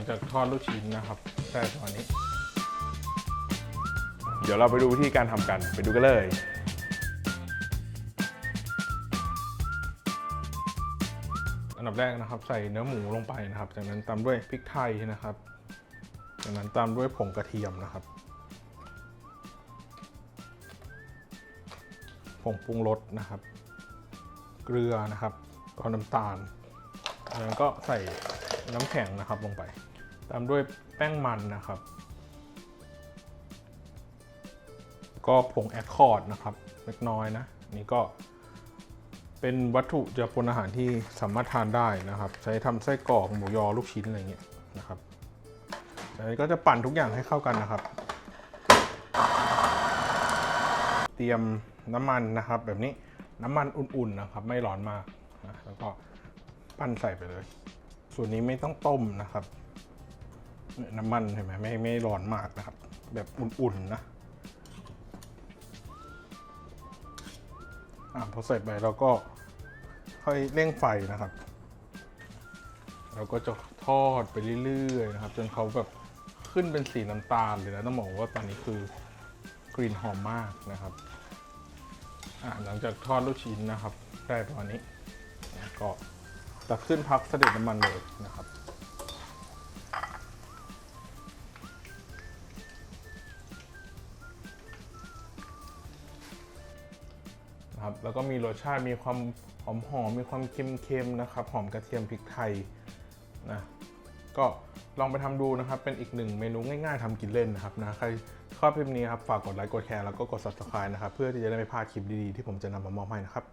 ลังจากทอดลูกชิ้นนะครับได้ตอนนี้ เดี๋ยวเราไปดูวิธีการทำกัน ไปดูกันเลย อันดับแรกนะครับ ใส่เนื้อหมูลงไปนะครับ จากนั้นตามด้วยพริกไทยนะครับ จากนั้นตามด้วยผงกระเทียมนะครับ ผงปรุงรสนะครับ เกลือนะครับก็น้ำตาลจากนั้นก็ใส่น้ำแข็งนะครับลงไป ตามด้วยแป้งมันนะครับ ก็ผงแอดคอร์ดนะครับเล็กน้อยนะ นี่ก็เป็นวัตถุจือปนอาหารที่สามารถทานได้นะครับ ใช้ทำไส้กรอกหมูยอลูกชิ้นอะไรเงี้ยนะครับจากนั้ก็จะปั่นทุกอย่างให้เข้ากันนะครับ เตรียมน้ำมันนะครับ แบบนี้น้ำมันอุ่นๆนะครับ ไม่ร้อนมากนะแล้วก็ปั้นใส่ไปเลย ส่วนนี้ไม่ต้องต้มนะครับ น้ำมันเห็นไหมไม่ไม่ร้อนมากนะครับ แบบอุ่นๆนะอะพอใส่ไปเราก็ค่อยเร่งไฟนะครับ เราก็จะทอดไปเรื่อยๆนะครับ จนเขาแบบขึ้นเป็นสีน้ำตาลเลยนะต้องบอกว่าตอนนี้คือกลิ่นหอมมากนะครับอะหลังจากทอดลูกชิ้นนะครับ ได้ประมาณนี้ก็ตักขึ้นพักเสด็จน้ำมันเลยนะครับ นะครับแล้วก็มีรสชาติมีความหอมหอมมีความเค็มๆนะครับ หอมกระเทียมพริกไทยนะก็ลองไปทำดูนะครับ เป็นอีกหนึ่งเมนูง่ายๆทำกินเล่นนะครับนะใครชอบคลิปนี้ครับฝากกดไลค์กดแชร์แล้วก็กด subscribe นะครับ เพื่อที่จะได้ไม่พลาดคลิปดีๆที่ผมจะนำมามอบให้นะครับ